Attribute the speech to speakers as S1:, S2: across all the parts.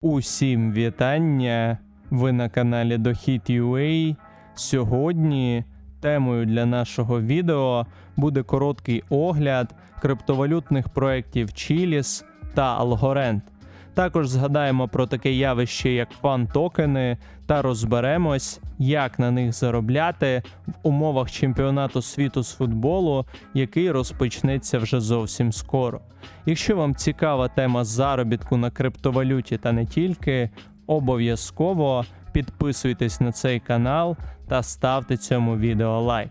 S1: Усім вітання! Ви на каналі Дохід.ua. Сьогодні темою для нашого відео буде короткий огляд криптовалютних проєктів Chilis та Algorand. Також згадаємо про таке явище, як фан-токени, та розберемось, як на них заробляти в умовах чемпіонату світу з футболу, який розпочнеться вже зовсім скоро. Якщо вам цікава тема заробітку на криптовалюті та не тільки, обов'язково підписуйтесь на цей канал та ставте цьому відео лайк.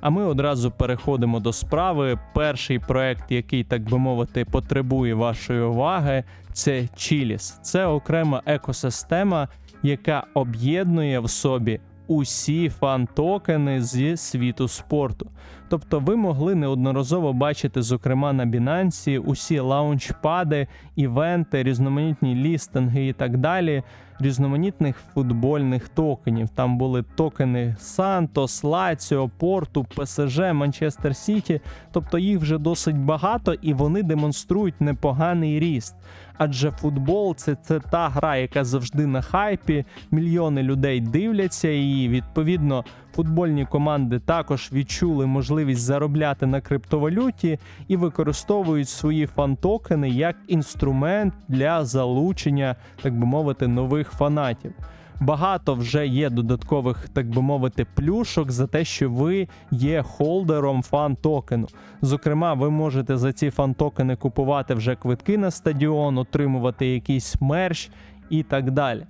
S1: А ми одразу переходимо до справи. Перший проект, який, так би мовити, потребує вашої уваги, це Chiliz. Це окрема екосистема, яка об'єднує в собі усі фан-токени зі світу спорту. Тобто ви могли неодноразово бачити, зокрема на Binance, усі лаунчпади, івенти, різноманітні лістинги і так далі, різноманітних футбольних токенів. Там були токени Сантос, Лаціо, Порту, ПСЖ, Манчестер Сіті. Тобто їх вже досить багато і вони демонструють непоганий ріст. Адже футбол це, це та гра, яка завжди на хайпі. Мільйони людей дивляться її. Відповідно, футбольні команди також відчули можливість заробляти на криптовалюті і використовують свої фан-токени як інструмент для залучення, так би мовити, нових фанатів. Багато вже є додаткових, так би мовити, плюшок за те, що ви є холдером фан-токену. Зокрема, ви можете за ці фан-токени купувати вже квитки на стадіон, отримувати якийсь мерч і так далі.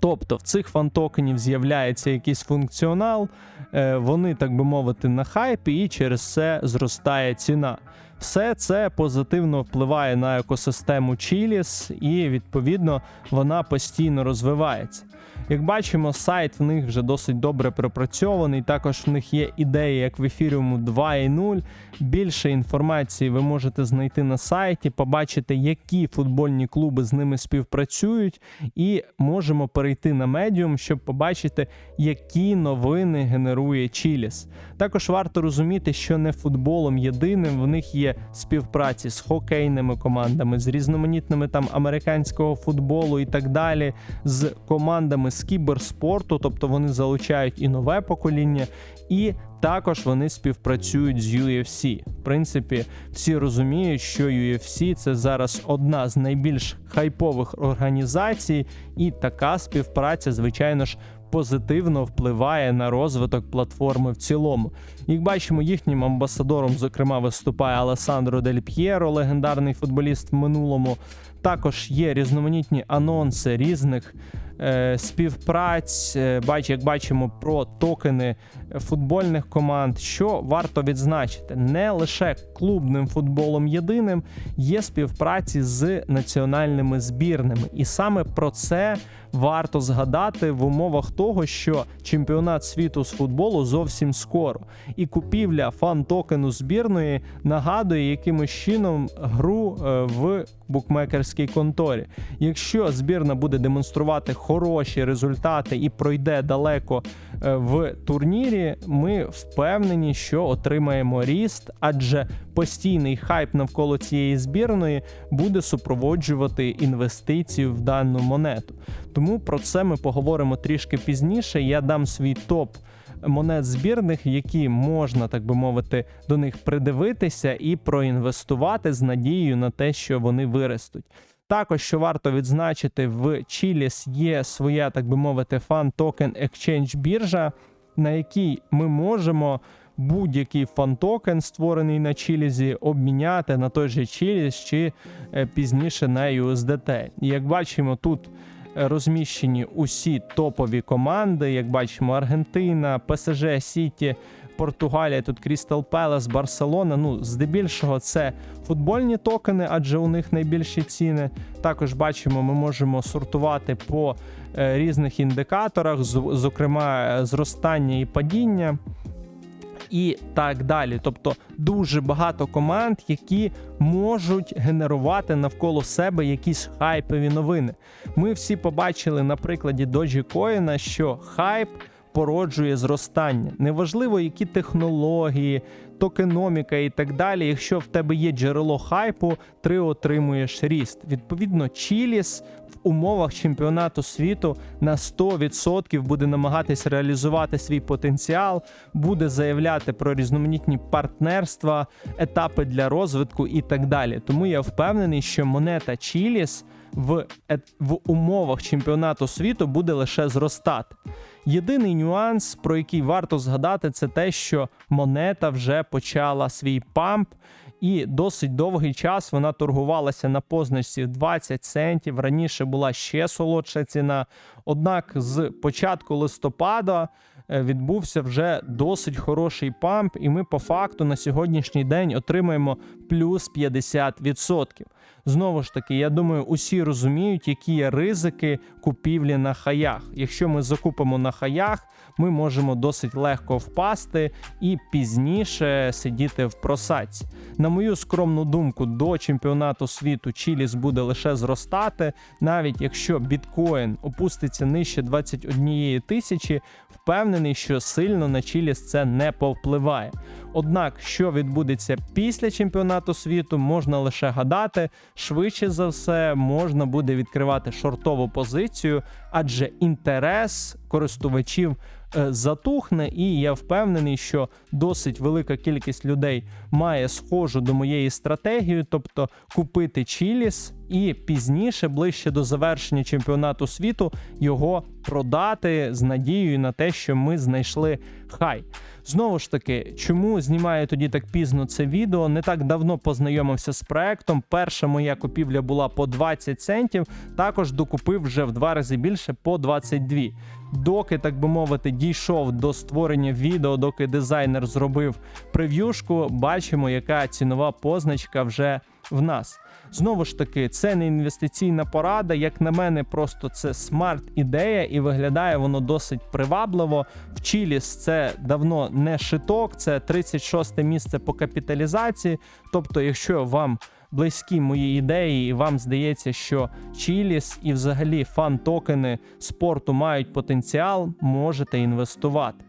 S1: Тобто в цих фан-токенів з'являється якийсь функціонал, е, вони, так би мовити, на хайпі, і через це зростає ціна. Все це позитивно впливає на екосистему Чіліс, і, відповідно, вона постійно розвивається. Як бачимо, сайт в них вже досить добре пропрацьований. Також в них є ідеї, як в ефіріуму 2.0. Більше інформації ви можете знайти на сайті, побачити, які футбольні клуби з ними співпрацюють, і можемо перейти на медіум, щоб побачити, які новини генерує Chiliz. Також варто розуміти, що не футболом єдиним в них є співпраці з хокейними командами, з різноманітними там американського футболу і так далі, з командами з кіберспорту, тобто вони залучають і нове покоління, і також вони співпрацюють з UFC. В принципі, всі розуміють, що UFC це зараз одна з найбільш хайпових організацій, і така співпраця, звичайно ж. Позитивно впливає на розвиток платформи в цілому. Як бачимо, їхнім амбасадором, зокрема, виступає Алесандро Дель П'єро, легендарний футболіст в минулому. Також є різноманітні анонси різних співпраць. Е, бач, як бачимо, про токени футбольних команд. Що варто відзначити, не лише клубним футболом єдиним є співпраці з національними збірними, і саме про це варто згадати в умовах того, що чемпіонат світу з футболу зовсім скоро, і купівля фан-токену збірної нагадує якимось чином гру е, в букмекерській конторі. Якщо збірна буде демонструвати хороші результати і пройде далеко е, в турнірі, ми впевнені, що отримаємо ріст, адже постійний хайп навколо цієї збірної буде супроводжувати інвестиції в дану монету. Тому про це ми поговоримо трішки пізніше. Я дам свій топ. Монет збірних, які можна, так би мовити, до них придивитися і проінвестувати з надією на те, що вони виростуть. Також що варто відзначити, в Chiliz є своя, так би мовити, фан токен Exchange біржа, на якій ми можемо будь-який фан-токен, створений на Чілізі, обміняти на той же Chiliz чи е, пізніше на USDT. І як бачимо, тут розміщені усі топові команди. Як бачимо, Аргентина, ПСЖ, Сіті, Португалія, тут Крістал Пелес, Барселона. Ну, здебільшого, це футбольні токени, адже у них найбільші ціни. Також бачимо, ми можемо сортувати по е, різних індикаторах, зокрема, е, зростання і падіння і так далі. Тобто дуже багато команд, які можуть генерувати навколо себе якісь хайпові новини. Ми всі побачили на прикладі Dogecoin, що хайп. Породжує зростання. Неважливо, які технології, токеноміка і так далі. Якщо в тебе є джерело хайпу, ти отримуєш ріст. Відповідно, Чіліс в умовах чемпіонату світу на 100% буде намагатись реалізувати свій потенціал, буде заявляти про різноманітні партнерства, етапи для розвитку і так далі. Тому я впевнений, що монета Чіліс в, в умовах чемпіонату світу буде лише зростати. Єдиний нюанс, про який варто згадати, це те, що монета вже почала свій памп, і досить довгий час вона торгувалася на позначці в 20 центів. Раніше була ще солодша ціна. Однак з початку листопада відбувся вже досить хороший памп, і ми по факту на сьогоднішній день отримаємо плюс 50%. Знову ж таки, я думаю, усі розуміють, які є ризики купівлі на хаях. Якщо ми закупимо на хаях, ми можемо досить легко впасти і пізніше сидіти в просадці. На мою скромну думку, до чемпіонату світу Чіліс буде лише зростати, навіть якщо біткоін опуститься нижче 21 тисячі, впевнений, що сильно на Чіліс це не повпливає. Однак, що відбудеться після чемпіонату світу, можна лише гадати. Швидше за все, можна буде відкривати шортову позицію, адже інтерес користувачів е, затухне, і я впевнений, що досить велика кількість людей має схожу до моєї стратегії, тобто купити Чіліс і пізніше, ближче до завершення чемпіонату світу, його продати з надією на те, що ми знайшли хай. Знову ж таки, чому знімаю тоді так пізно це відео? Не так давно познайомився з проектом. Перша моя купівля була по 20 центів. Також докупив вже в два рази більше по 22. Доки, так би мовити, дійшов до створення відео, доки дизайнер зробив прев'юшку, бачимо, яка цінова позначка вже в нас. Знову ж таки, це не інвестиційна порада. Як на мене, просто це смарт-ідея, і виглядає воно досить привабливо. В Чіліс це давно не шиток, це 36 місце по капіталізації. Тобто, якщо вам близькі мої ідеї, і вам здається, що Чіліс і взагалі фан-токени спорту мають потенціал, можете інвестувати.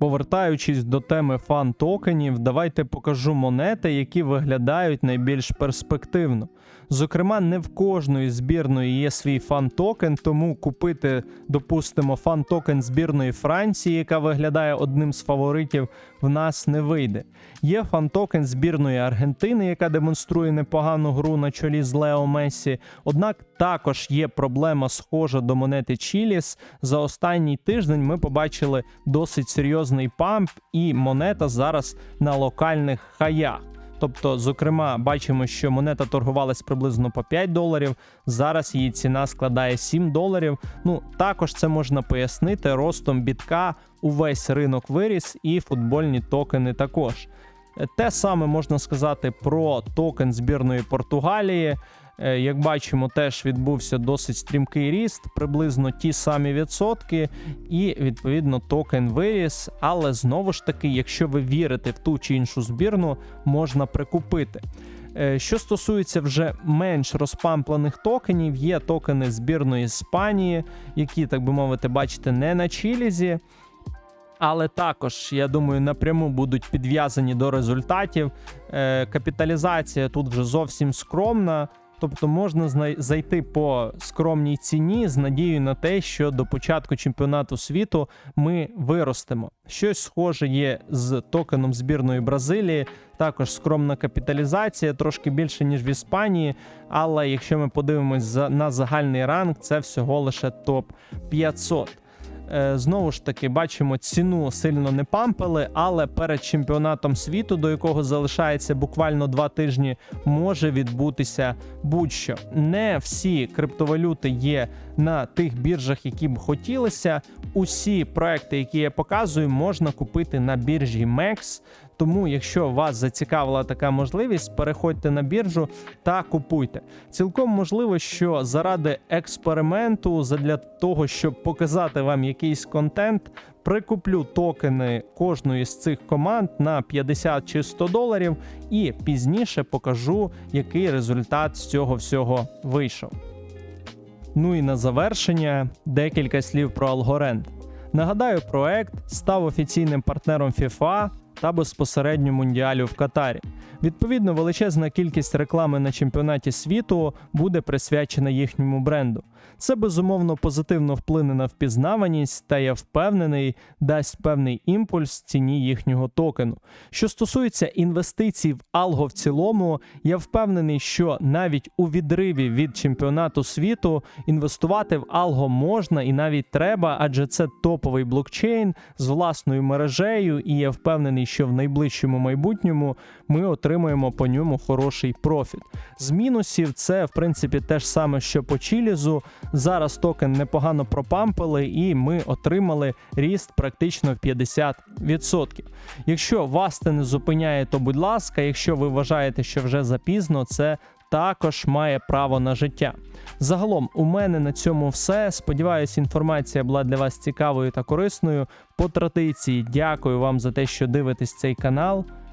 S1: Повертаючись до теми фан-токенів, давайте покажу монети, які виглядають найбільш перспективно. Зокрема, не в кожної збірної є свій фан-токен, тому купити, допустимо, фан-токен збірної Франції, яка виглядає одним з фаворитів, в нас не вийде. Є фан-токен збірної Аргентини, яка демонструє непогану гру на чолі з Лео Мессі. Однак також є проблема схожа до монети Чіліс. За останній тиждень ми побачили досить серйозний памп, і монета зараз на локальних хаях. Тобто, зокрема, бачимо, що монета торгувалась приблизно по 5 доларів. Зараз її ціна складає 7 доларів. Ну також це можна пояснити ростом бітка. Увесь ринок виріс, і футбольні токени також. Те саме можна сказати про токен збірної Португалії. Е, Як бачимо, теж відбувся досить стрімкий ріст, приблизно ті самі відсотки, і відповідно токен виріс. Але знову ж таки, якщо ви вірите в ту чи іншу збірну, можна прикупити. Е, Що стосується вже менш розпамплених токенів, є токени збірної Іспанії, які, так би мовити, бачите, не на Чілізі. Але також, я думаю, напряму будуть підв'язані до результатів. Е, Капіталізація тут вже зовсім скромна. Тобто можна зайти по скромній ціні з надією на те, що до початку чемпіонату світу ми виростемо. Щось схоже є з токеном збірної Бразилії. Також скромна капіталізація, трошки більше ніж в Іспанії. Але якщо ми подивимось на загальний ранг, це всього лише топ 500. Е, Знову ж таки, бачимо, ціну сильно не пампили, але перед чемпіонатом світу, до якого залишається буквально два тижні, може відбутися будь-що. Не всі криптовалюти є на тих біржах, які б хотілося. Усі проекти, які я показую, можна купити на біржі MEX. Тому, якщо вас зацікавила така можливість, переходьте на біржу та купуйте. Цілком можливо, що заради експерименту, задля того, щоб показати вам якийсь контент, прикуплю токени кожної з цих команд на 50 чи 100 доларів, і пізніше покажу, який результат з цього всього вийшов. Ну і на завершення декілька слів про Algorand. Нагадаю, проект став офіційним партнером FIFA. Та безпосередньо мундіалю в Катарі. Відповідно, величезна кількість реклами на чемпіонаті світу буде присвячена їхньому бренду. Це безумовно позитивно вплине на впізнаваність та я впевнений, дасть певний імпульс ціні їхнього токену. Що стосується інвестицій в Алго в цілому, я впевнений, що навіть у відриві від чемпіонату світу інвестувати в Алго можна і навіть треба, адже це топовий блокчейн з власною мережею, і я впевнений, що в найближчому майбутньому ми отримаємо по ньому хороший профіт. З мінусів це в принципі те ж саме, що по Чілізу. Зараз токен непогано пропампили, і ми отримали ріст практично в 50%. Якщо вас це не зупиняє, то будь ласка, якщо ви вважаєте, що вже запізно, це також має право на життя. Загалом, у мене на цьому все. Сподіваюсь, інформація була для вас цікавою та корисною. По традиції, дякую вам за те, що дивитесь цей канал,